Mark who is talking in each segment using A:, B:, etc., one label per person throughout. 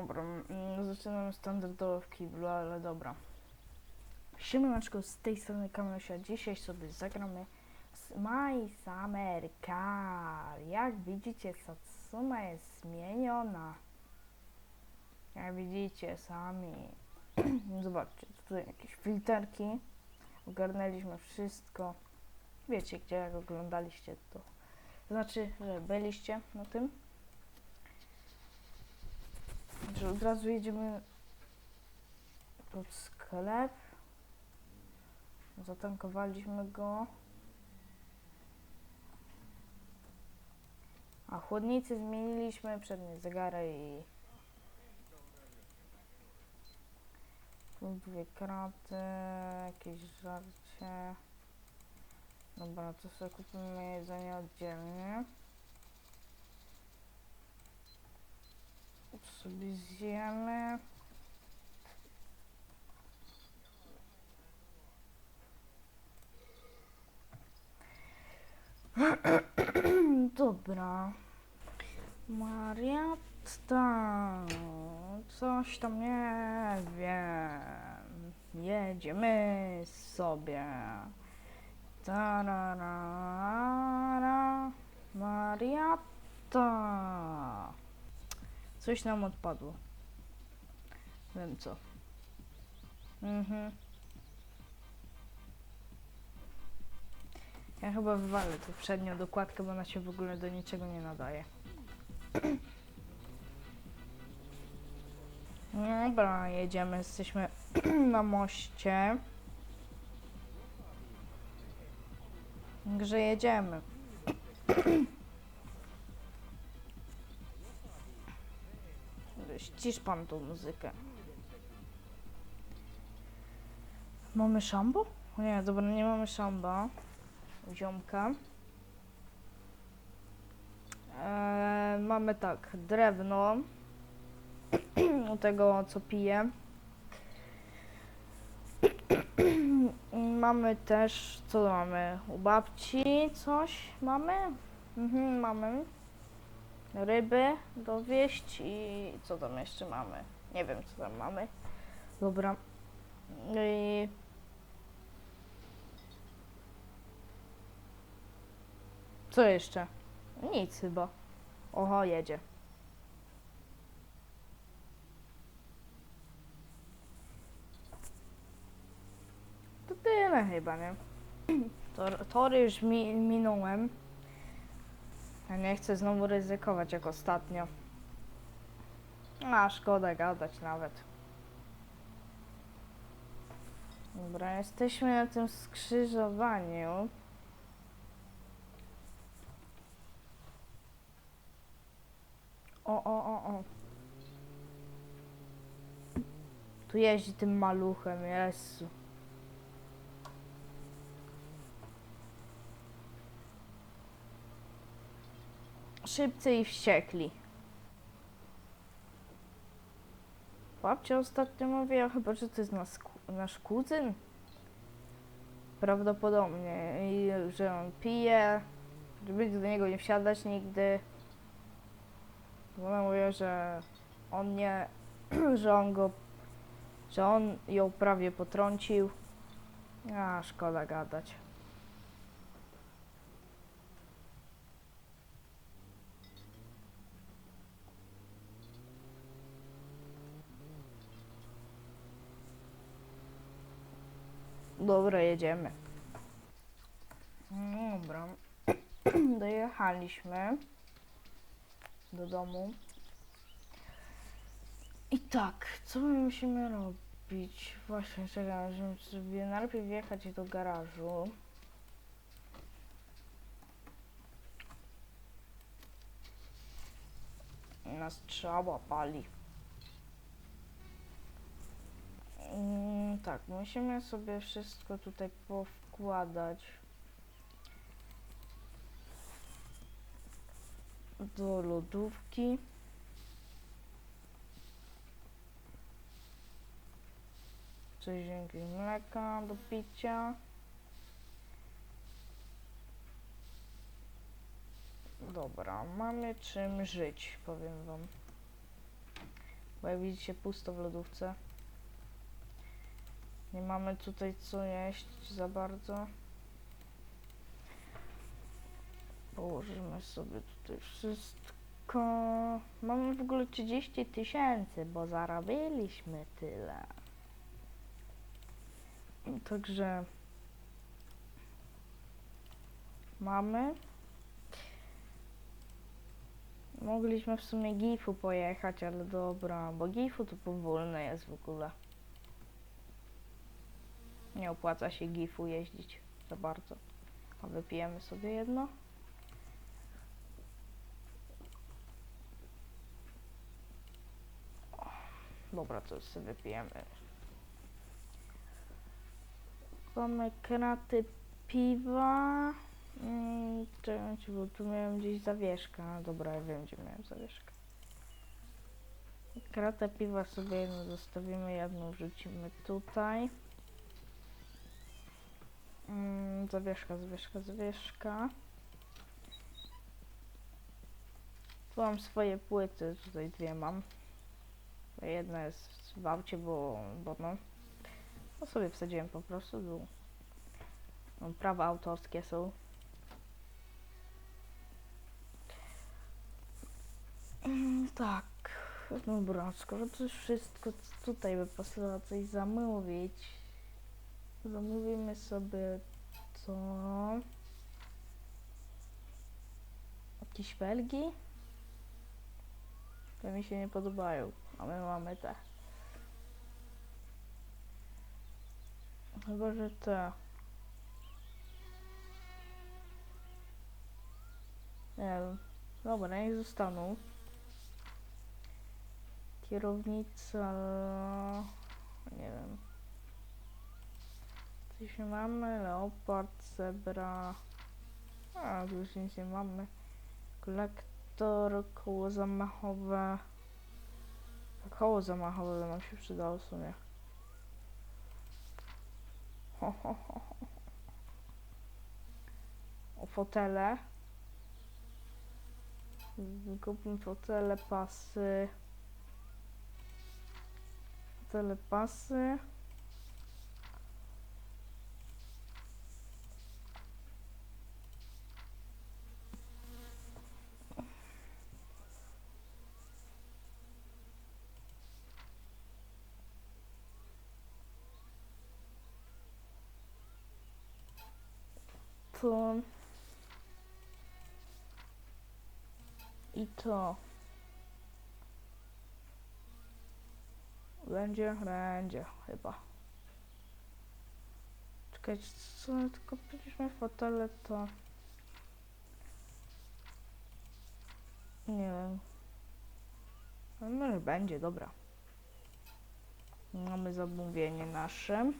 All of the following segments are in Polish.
A: Dobra, mm, zaczynamy standardowo w kiblu, ale dobra. Siemaneczko, z tej strony Kamysia. Dzisiaj sobie zagramy z My Summer Car. Jak widzicie, Satsuma jest zmieniona. Jak widzicie sami. Zobaczcie, tutaj jakieś filterki. Ogarnęliśmy wszystko. Wiecie, gdzie jak oglądaliście to. Znaczy, że byliście na tym. Że od razu jedziemy pod sklep. Zatankowaliśmy go. A chłodnicy zmieniliśmy, przednie zegary i dwie kraty, jakieś żarcie. Dobra, to sobie kupimy jedzenie oddzielnie. Sobie zjemy. Dobra. Mariatta. Coś tam nie wiem. Jedziemy sobie. Tararara. Mariatta. Coś nam odpadło. Wiem co. Mhm. Ja chyba wywalę tę przednią dokładkę, bo ona się w ogóle do niczego nie nadaje. Dobra, jedziemy, jesteśmy na moście. Także jedziemy. Ścisz pan tą muzykę. Mamy szambo? Nie, dobra, nie mamy szamba. Ziomka. Eee, mamy tak, drewno. U tego, co piję. mamy też, co mamy? U babci coś mamy? Mhm, mamy ryby dowieść i co tam jeszcze mamy? Nie wiem, co tam mamy. Dobra. I... Co jeszcze? Nic chyba. Oho, jedzie. To tyle chyba, nie? Tor, tory już mi, minąłem. Ja nie chcę znowu ryzykować jak ostatnio. A, szkoda gadać nawet. Dobra, jesteśmy na tym skrzyżowaniu. O, o, o, o. Tu jeździ tym maluchem, Jezu. Szybcy i wściekli. Babcia ostatnio mówiła chyba, że to jest nas, nasz kuzyn. Prawdopodobnie. I że on pije, żeby do niego nie wsiadać nigdy. Ona mówiła, że on nie, że on go, że on ją prawie potrącił. A, szkoda gadać. Dobra, jedziemy. Dobra. Dojechaliśmy do domu. I tak, co my musimy robić? Właśnie, czekam, żeby sobie najpierw wjechać do garażu. Nas strzała pali. Mm, tak, musimy sobie wszystko tutaj powkładać do lodówki. Coś jakieś mleka do picia. Dobra, mamy czym żyć, powiem wam. Bo jak widzicie pusto w lodówce. Nie mamy tutaj co jeść za bardzo. Położymy sobie tutaj wszystko. Mamy w ogóle 30 tysięcy, bo zarabiliśmy tyle. Także mamy. Mogliśmy w sumie Gifu pojechać, ale dobra, bo Gifu to powolne jest w ogóle. Nie opłaca się Gifu jeździć za bardzo. A wypijemy sobie jedno. Dobra, to sobie wypijemy. Mamy kraty piwa. Mm, czekajcie, bo tu miałem gdzieś zawieszkę. A, Dobra, ja wiem, gdzie miałem zawieszkę. Kratę piwa sobie jedno zostawimy, jedną wrzucimy tutaj. Mm, zawieszka, zawieszka, zawieszka. Tu mam swoje płyty, tutaj dwie mam. Jedna jest w aucie, bo, bo no, no sobie wsadziłem po prostu, bo no, prawa autorskie są. Mm, Tak, dobra, skoro to już wszystko, tutaj by pasowało coś zamówić. Zamówimy sobie to. Jakieś felgi? Te mi się nie podobają, a my mamy te. Chyba, że te. Nie wiem. Dobra, niech zostaną. Kierownica. Nie wiem. Nie mamy. Leopard, zebra. A, już nic nie mamy. Kolektor, koło zamachowe. Koło zamachowe nam się przydało w sumie. O fotele. Kupmy fotele, pasy. Fotele, pasy. To i to będzie, będzie chyba. Czekajcie, co, tylko przecież my fotele to nie wiem. No może będzie, dobra. Mamy zamówienie nasze.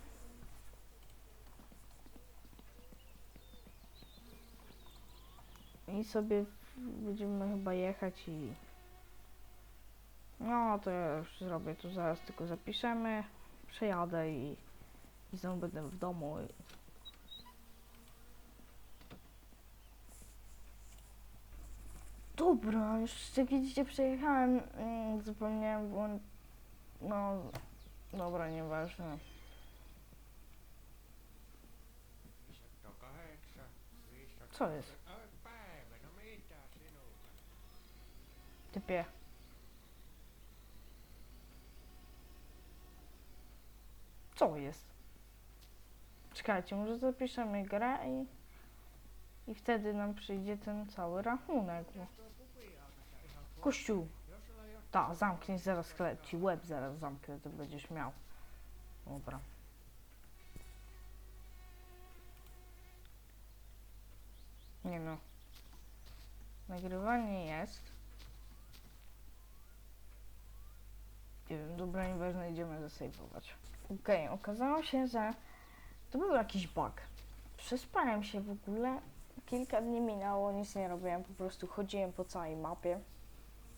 A: I sobie będziemy chyba jechać i... No to ja już zrobię to zaraz, tylko zapiszemy. Przejadę i, i znowu będę w domu. Dobra, już jak widzicie przejechałem, mm, zapomniałem, bo no, dobra, nieważne.
B: 508, 500.
A: Co jest? Typie. Co jest? Czekajcie, może zapiszemy grę i, i wtedy nam przyjdzie ten cały rachunek. Kościół, ta, zamknij zaraz sklep, ci łeb zaraz zamknę, to będziesz miał. Dobra. Nie no. Nagrywanie jest. Nie wiem, dobra, nieważne, idziemy zasejwować. Okej, okazało się, że to był jakiś bug. Przespałem się w ogóle. Kilka dni minęło, nic nie robiłem, po prostu chodziłem po całej mapie.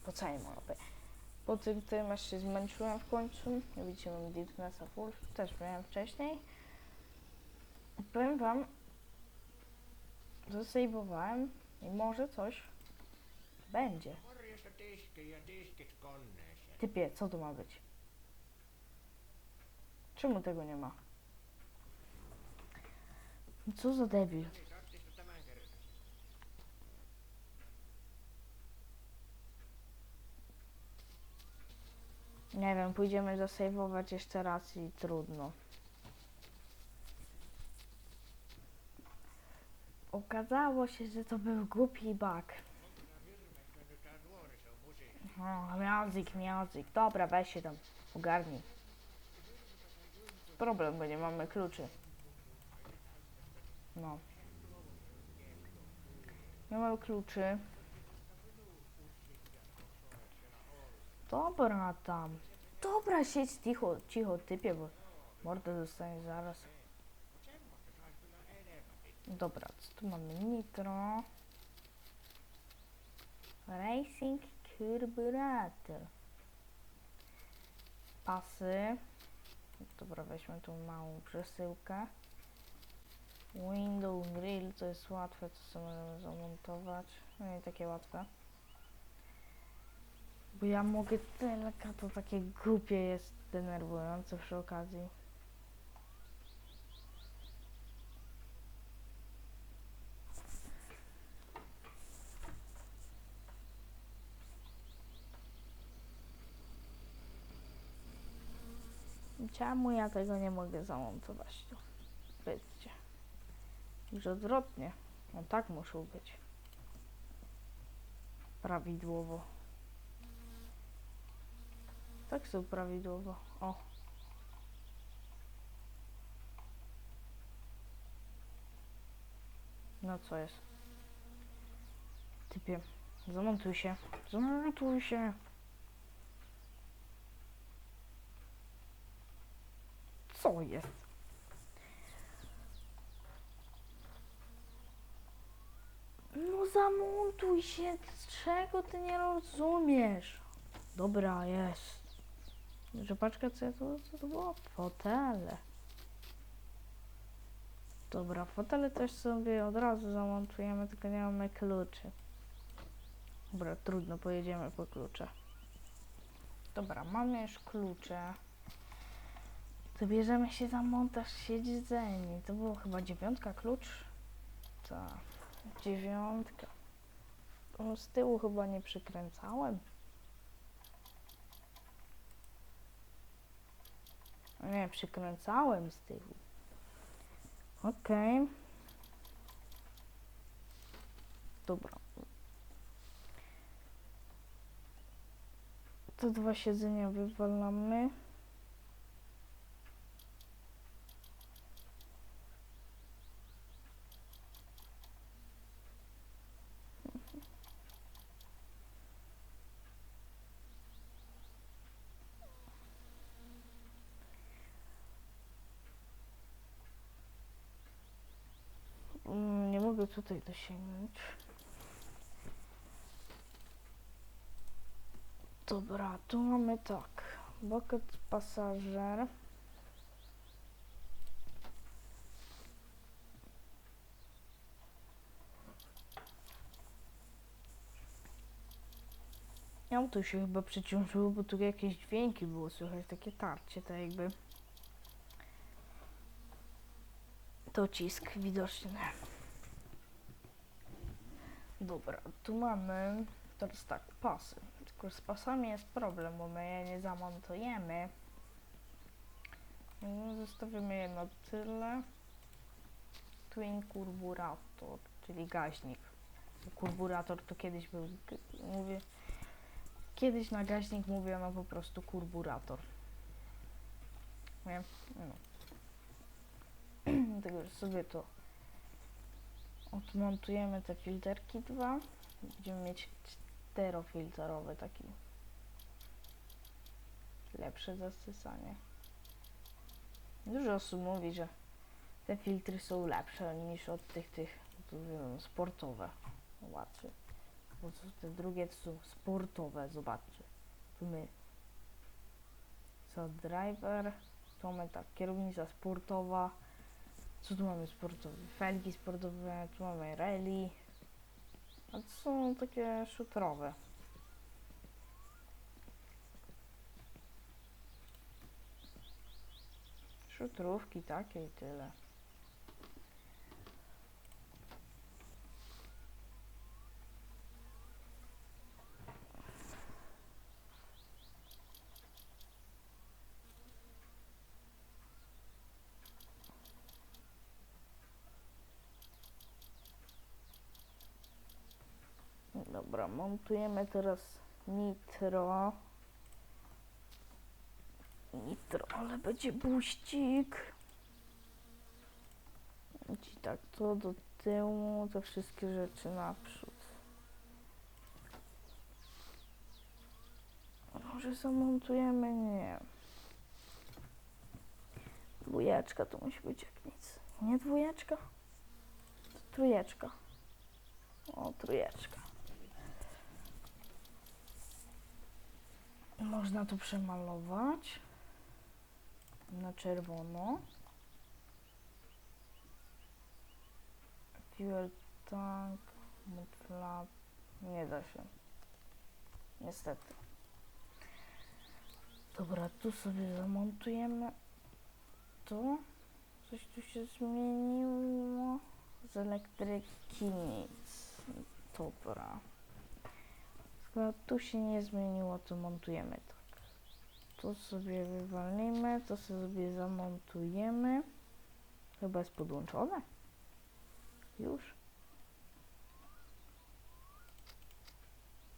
A: Po całej mapie. Po tym, tym aż się zmęczyłem w końcu. Widzicie, mam Deepnessa Full, też miałem wcześniej. Powiem wam, zasejwowałem i może coś będzie. Typie, co to ma być? Czemu tego nie ma? Co za debil? Nie wiem, pójdziemy zasejwować jeszcze raz i trudno. Okazało się, że to był głupi bug. O, music, music. Dobra, weź się tam, ogarnij. Problem, bo nie mamy kluczy. No. Nie mamy kluczy. Dobra tam. Dobra, siedź cicho, cicho typie, bo mordę dostanie zaraz. Dobra, co tu mamy? Nitro. Racing Carburetor. Pasy. Dobra, weźmy tą małą przesyłkę. Window grill, to jest łatwe, to sobie możemy zamontować. No nie takie łatwe. Bo ja mogę tylko, to takie głupie jest, denerwujące przy okazji. Czemu ja tego nie mogę zamontować? Tu? Powiedzcie. Już odwrotnie. No tak muszą być. Prawidłowo. Tak są prawidłowo. O. No co jest? Typie. Zamontuj się. Zamontuj się. Jest? No zamontuj się, czego ty nie rozumiesz? Dobra, jest. Że paczka co to, co to było? Fotele. Dobra, fotele też sobie od razu zamontujemy, tylko nie mamy kluczy. Dobra, trudno, pojedziemy po klucze. Dobra, mamy już klucze. To się za montaż siedzeni. To było chyba dziewiątka klucz? Tak, dziewiątka. Z tyłu chyba nie przykręcałem. Nie, przykręcałem z tyłu. Okej. Dobra. Te dwa siedzenia wywalamy. Mm, Nie mogę tutaj dosięgnąć. Dobra, tu mamy tak. Bucket pasażer. Auto się chyba przeciążyło, bo tu jakieś dźwięki było słychać, takie tarcie, tak jakby. Docisk widoczny. Dobra, tu mamy teraz tak, pasy. Tylko z pasami jest problem, bo my je nie zamontujemy. No, Zostawimy je na tyle. Twin kurburator, czyli gaźnik. Kurburator to kiedyś był, mówię, kiedyś na gaźnik mówiono po prostu kurburator. Nie? No. Że sobie to odmontujemy te filterki dwa. Będziemy mieć czterofilterowy taki lepsze zasysanie. Dużo osób mówi, że te filtry są lepsze niż od tych tych to wiem, sportowe. Łatwiej. Bo te drugie to są sportowe, zobaczcie. Tu my co driver, tu mamy tak, kierownica sportowa, co tu mamy sportowe? Felgi sportowe, tu mamy rally. A to są takie szutrowe. Szutrówki takie i tyle. Dobra, montujemy teraz nitro. Nitro, ale będzie buścik. Ci tak to do tyłu, te wszystkie rzeczy naprzód. Może zamontujemy? Nie. Dwójeczka to musi być jak nic. Nie dwójeczka? Trójeczka. O, trójeczka. Można tu przemalować na czerwono. Fuel tank, mud flap. Nie da się. Niestety. Dobra, tu sobie zamontujemy to. Coś tu się zmieniło. Z elektryki nic. Dobra. Skoro tu się nie zmieniło, to montujemy tak. To sobie wywalimy, to sobie zamontujemy. Chyba jest podłączone. Już.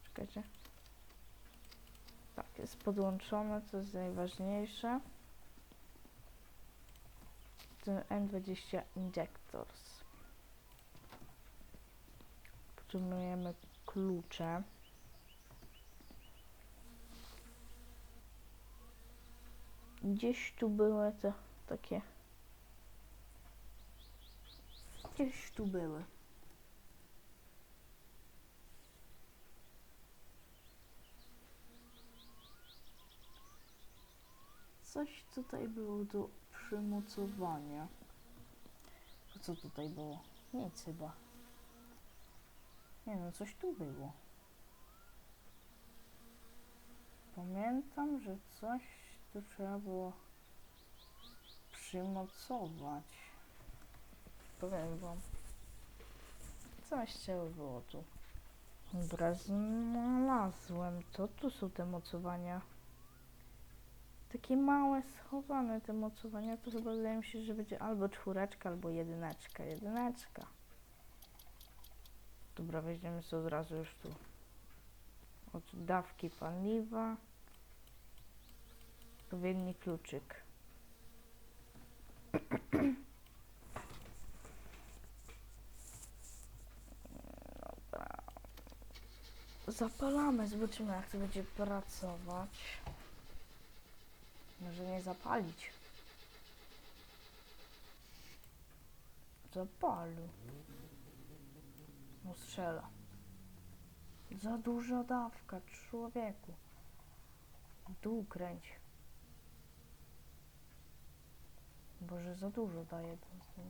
A: Czekajcie. Tak, jest podłączone, to jest najważniejsze. Ten N20 Injectors. Potrzebujemy klucze. Gdzieś tu były te takie. Gdzieś tu były. Coś tutaj było do przymocowania. Co tutaj było? Nic chyba. Nie no, coś tu było. Pamiętam, że coś trzeba było przymocować. Powiem wam. Coś trzeba było tu. Dobra, znalazłem to. Tu są te mocowania. Takie małe, schowane te mocowania. To chyba wydaje mi się, że będzie albo czwóreczka, albo jedyneczka. Jedyneczka. Dobra, weźmiemy sobie od razu już tu. Od dawki paliwa. Odpowiedni kluczyk. Dobra. Zapalamy, zobaczymy jak to będzie pracować. Może nie zapalić. Zapalu. No strzela. Za duża dawka, człowieku. Dół kręć. Boże, za dużo daje. to-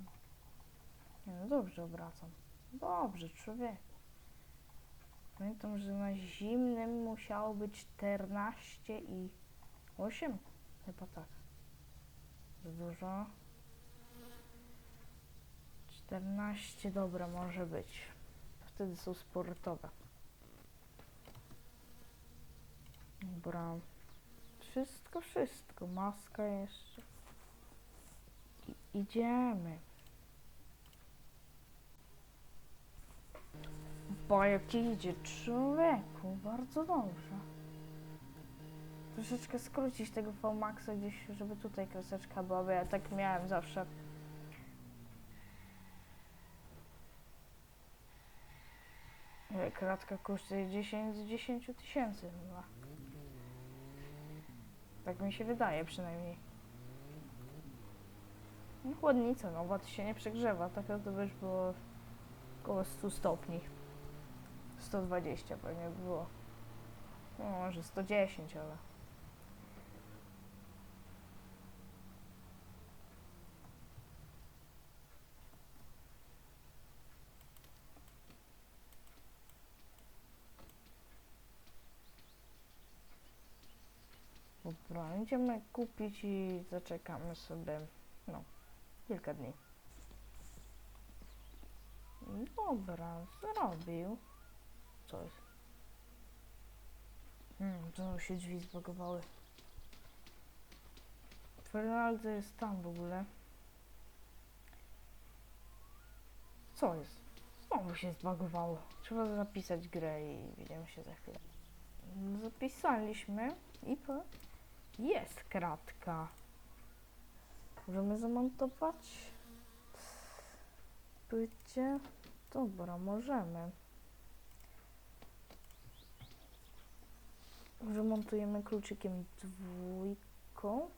A: Nie no dobrze obracam. Dobrze, człowieku. Pamiętam, że na zimnym musiało być 14 i 8. Chyba tak. Za dużo. 14, dobra, może być. Wtedy są sportowe. Dobra. Wszystko, wszystko. Maska jeszcze. Idziemy. Bo jak idzie człowieku, bardzo dobrze. Troszeczkę skrócić tego VMAXa gdzieś, żeby tutaj kreseczka była, bo ja tak miałem zawsze. Nie, Kratka kosztuje 10 z 10 tysięcy chyba. Tak mi się wydaje przynajmniej. No, chłodnica nowa, to się nie przegrzewa. Taka to już było około 100 stopni. 120 pewnie by było. No, może 110, ale... Dobra, idziemy kupić i zaczekamy sobie No, kilka dni. Dobra, zrobił. Co jest? Hmm, znowu się drzwi zbagowały. Fernaldo jest tam w ogóle. Co jest? Znowu się zbagowało. Trzeba zapisać grę i widzimy się za chwilę. Zapisaliśmy i po... Jest kratka. Możemy zamontować płycie. Dobra, możemy. Remontujemy kluczykiem dwójką.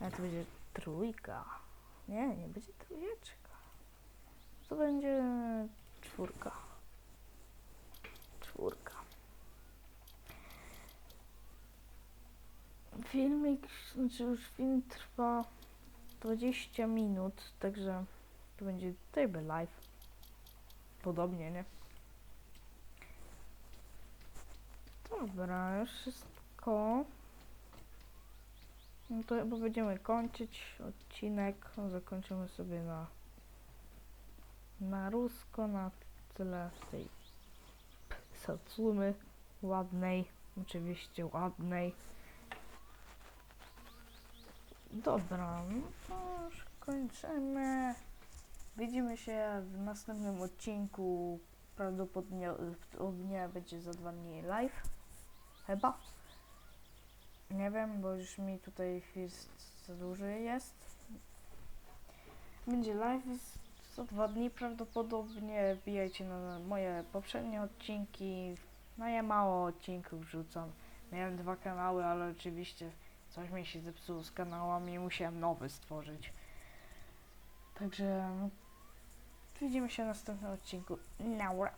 A: A to będzie trójka. Nie, nie będzie trójeczka. To będzie czwórka. Czwórka. Filmik, znaczy już film trwa 20 minut, także to będzie table live. Podobnie, nie? Dobra, już wszystko. No to chyba będziemy kończyć odcinek. Zakończymy sobie na na rusko, na tyle tej Satsumy ładnej, oczywiście ładnej. Dobra, no to już kończymy. Widzimy się w następnym odcinku. Prawdopodobnie będzie za dwa dni live. Chyba. Nie wiem, bo już mi tutaj jest za duży jest. Będzie live za dwa dni prawdopodobnie. Wbijajcie na moje poprzednie odcinki. No ja mało odcinków wrzucam. Miałem dwa kanały, ale oczywiście coś mi się zepsuło z kanałami i musiałem nowy stworzyć. Także widzimy się w następnym odcinku. Naura.